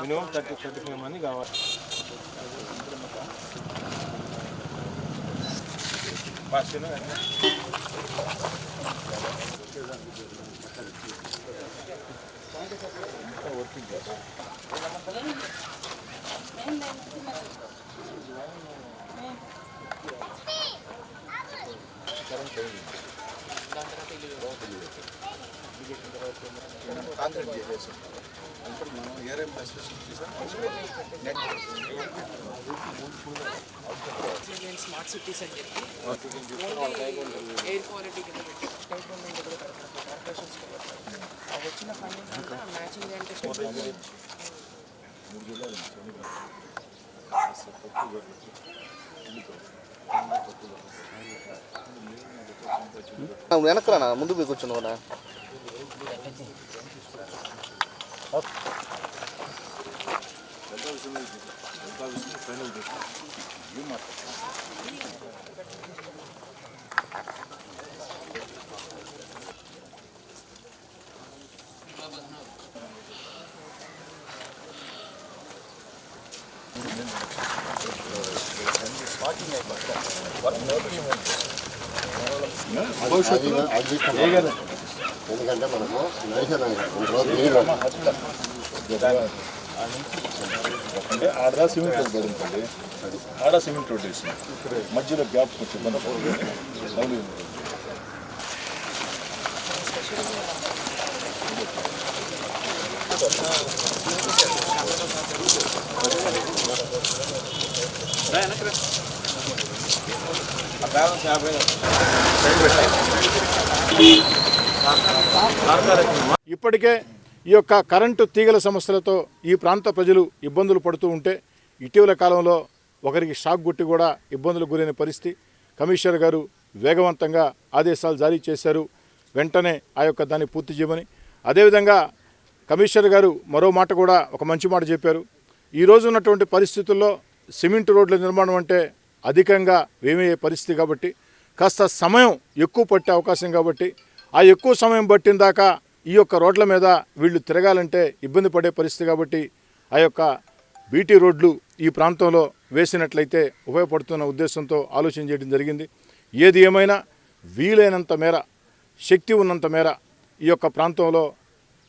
Minimum thirty thirty five మంది కావాలి bus concrete చేసేసి ఇప్పుడు మనం ఏరే ఫెసిలిటీ స్మార్ట్ సిటీస్ అని చెప్పి ఎయిర్ క్వాలిటీ కింద పెట్టి స్టేట్ గవర్నమెంట్ కూడా కార్పొరేషన్స్ వచ్చిన ఫండింగ్ అంతా మ్యాచింగ్ అంటే ముందు పోయి At. Ben de üstüne gideyim. Ben de üstüne ben öldüm. Yum at. Ne? Boş oturun. Neye gelin? ఎందుకంటే మనకు నడిచిన రోజు నీళ్ళు అంటే ఆడ సిమెంట్ రోడ్ పడి ఉంటుంది ఆడ సిమెంట్ రోడ్ వేసింది మధ్యలో గ్యాప్ వచ్చింది అవును బ్యాలెన్స్ యాభై ఇప్పటికే ఈ యొక్క కరెంటు తీగల సమస్యలతో ఈ ప్రాంత ప్రజలు ఇబ్బందులు పడుతూ ఉంటే ఇటీవల కాలంలో ఒకరికి షాక్ గుట్టి కూడా ఇబ్బందులకు గురైన పరిస్థితి. కమిషనర్ గారు వేగవంతంగా ఆదేశాలు జారీ చేశారు. వెంటనే ఆ యొక్క దాన్ని పూర్తి చేయమని. అదేవిధంగా కమిషనర్ గారు మరో మాట కూడా ఒక మంచి మాట చెప్పారు. ఈరోజు ఉన్నటువంటి పరిస్థితుల్లో సిమెంట్ రోడ్ల నిర్మాణం అంటే అధికంగా వేమయ్యే పరిస్థితి కాబట్టి కాస్త సమయం ఎక్కువ పట్టే అవకాశం కాబట్టి ఆ ఎక్కువ సమయం పట్టిన దాకా ఈ యొక్క రోడ్ల మీద వీళ్ళు తిరగాలంటే ఇబ్బంది పడే పరిస్థితి కాబట్టి ఆ యొక్క బీటీ రోడ్లు ఈ ప్రాంతంలో వేసినట్లయితే ఉపయోగపడుతున్న ఉద్దేశంతో ఆలోచన చేయడం జరిగింది. ఏది ఏమైనా వీలైనంత మేర శక్తి ఉన్నంత మేర ఈ యొక్క ప్రాంతంలో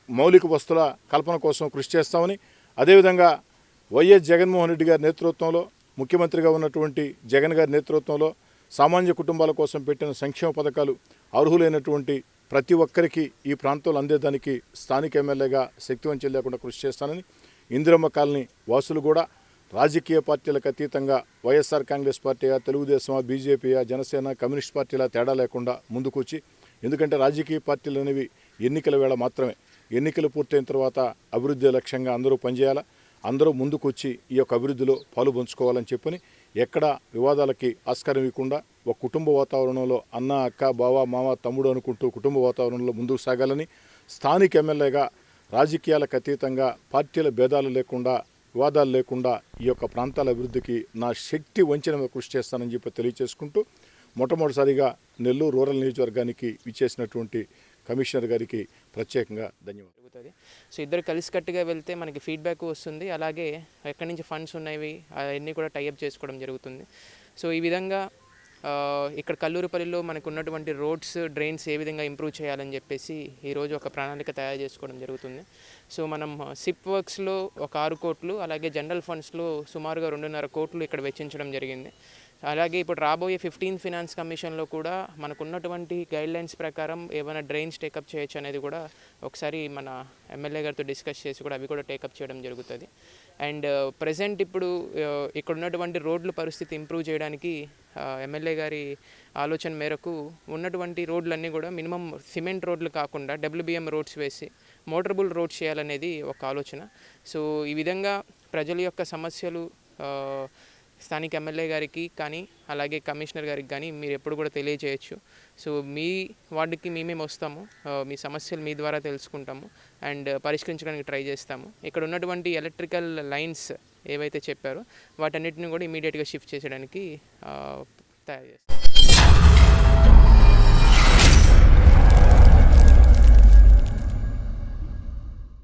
మౌలిక వస్తుల కల్పన కోసం కృషి చేస్తామని అదేవిధంగా వైఎస్ జగన్మోహన్ రెడ్డి గారి నేతృత్వంలో ముఖ్యమంత్రిగా ఉన్నటువంటి జగన్ గారి నేతృత్వంలో సామాన్య కుటుంబాల కోసం పెట్టిన సంక్షేమ పథకాలు అర్హులైనటువంటి ప్రతి ఒక్కరికి ఈ ప్రాంతంలో అందేదానికి స్థానిక ఎమ్మెల్యేగా శక్తివంచం లేకుండా కృషి చేస్తానని ఇందిరమ్మ కాలనీ వాసులు కూడా రాజకీయ పార్టీలకు అతీతంగా వైఎస్ఆర్ కాంగ్రెస్ పార్టీయా తెలుగుదేశమా బీజేపీయా జనసేన కమ్యూనిస్ట్ పార్టీలా తేడా లేకుండా ముందుకొచ్చి ఎందుకంటే రాజకీయ పార్టీలు అనేవి ఎన్నికల వేళ మాత్రమే. ఎన్నికలు పూర్తయిన తర్వాత అభివృద్ధి లక్ష్యంగా అందరూ పనిచేయాలా అందరూ ముందుకొచ్చి ఈ యొక్క అభివృద్ధిలో పాలు పంచుకోవాలని చెప్పని ఎక్కడ వివాదాలకి ఆస్కారం ఇవ్వకుండా ఒక కుటుంబ వాతావరణంలో అన్న అక్క బావ మామ తమ్ముడు అనుకుంటూ కుటుంబ వాతావరణంలో ముందుకు సాగాలని స్థానిక ఎమ్మెల్యేగా రాజకీయాలకు అతీతంగా పార్టీల భేదాలు లేకుండా వివాదాలు లేకుండా ఈ యొక్క ప్రాంతాల అభివృద్ధికి నా శక్తి వంచిన కృషి చేస్తానని చెప్పి తెలియచేసుకుంటూ మొట్టమొదటిసారిగా నెల్లూరు రూరల్ నియోజకవర్గానికి విచ్చేసినటువంటి కమిషనర్ గారికి ప్రత్యేకంగా ధన్యవాదాలు. జరుగుతుంది. సో ఇద్దరు కలిసికట్టుగా వెళ్తే మనకి ఫీడ్బ్యాక్ వస్తుంది. అలాగే ఎక్కడి నుంచి ఫండ్స్ ఉన్నవి అవన్నీ కూడా టైఅప్ చేసుకోవడం జరుగుతుంది. సో ఈ విధంగా ఇక్కడ కల్లూరుపల్లిలో మనకు ఉన్నటువంటి రోడ్స్ డ్రైన్స్ ఏ విధంగా ఇంప్రూవ్ చేయాలని చెప్పేసి ఈరోజు ఒక ప్రణాళిక తయారు చేసుకోవడం జరుగుతుంది. సో మనం సిప్ వర్క్స్లో ఒక ఆరు కోట్లు అలాగే జనరల్ ఫండ్స్లో సుమారుగా రెండున్నర కోట్లు ఇక్కడ వెచ్చించడం జరిగింది. అలాగే ఇప్పుడు రాబోయే ఫిఫ్టీన్ ఫినాన్స్ కమిషన్లో కూడా మనకున్నటువంటి గైడ్లైన్స్ గైడ్ లైన్స్ ప్రకారం ఏమైనా డ్రైన్స్ టేకప్ చేయొచ్చు అనేది కూడా ఒకసారి మన ఎమ్మెల్యే గారితో డిస్కస్ చేసి కూడా అవి కూడా టేకప్ చేయడం జరుగుతుంది. అండ్ ప్రజెంట్ ఇప్పుడు ఇక్కడ ఉన్నటువంటి రోడ్ల పరిస్థితి ఇంప్రూవ్ చేయడానికి ఎమ్మెల్యే గారి ఆలోచన మేరకు ఉన్నటువంటి రోడ్లన్నీ కూడా మినిమం సిమెంట్ రోడ్లు కాకుండా డబ్ల్యూబిఎం రోడ్స్ వేసి మోటరబుల్ రోడ్స్ చేయాలనేది ఒక ఆలోచన. సో ఈ విధంగా ప్రజల యొక్క సమస్యలు స్థానిక ఎమ్మెల్యే గారికి కానీ అలాగే కమిషనర్ గారికి కానీ మీరు ఎప్పుడు కూడా తెలియజేయచ్చు. సో మీ వార్డుకి మేమేం వస్తాము మీ సమస్యలు మీ ద్వారా తెలుసుకుంటాము అండ్ పరిష్కరించడానికి ట్రై చేస్తాము. ఇక్కడ ఉన్నటువంటి ఎలక్ట్రికల్ లైన్స్ ఏవైతే చెప్పారో వాటన్నిటిని కూడా ఇమీడియట్గా షిఫ్ట్ చేసేయడానికి తయారు చేస్తాం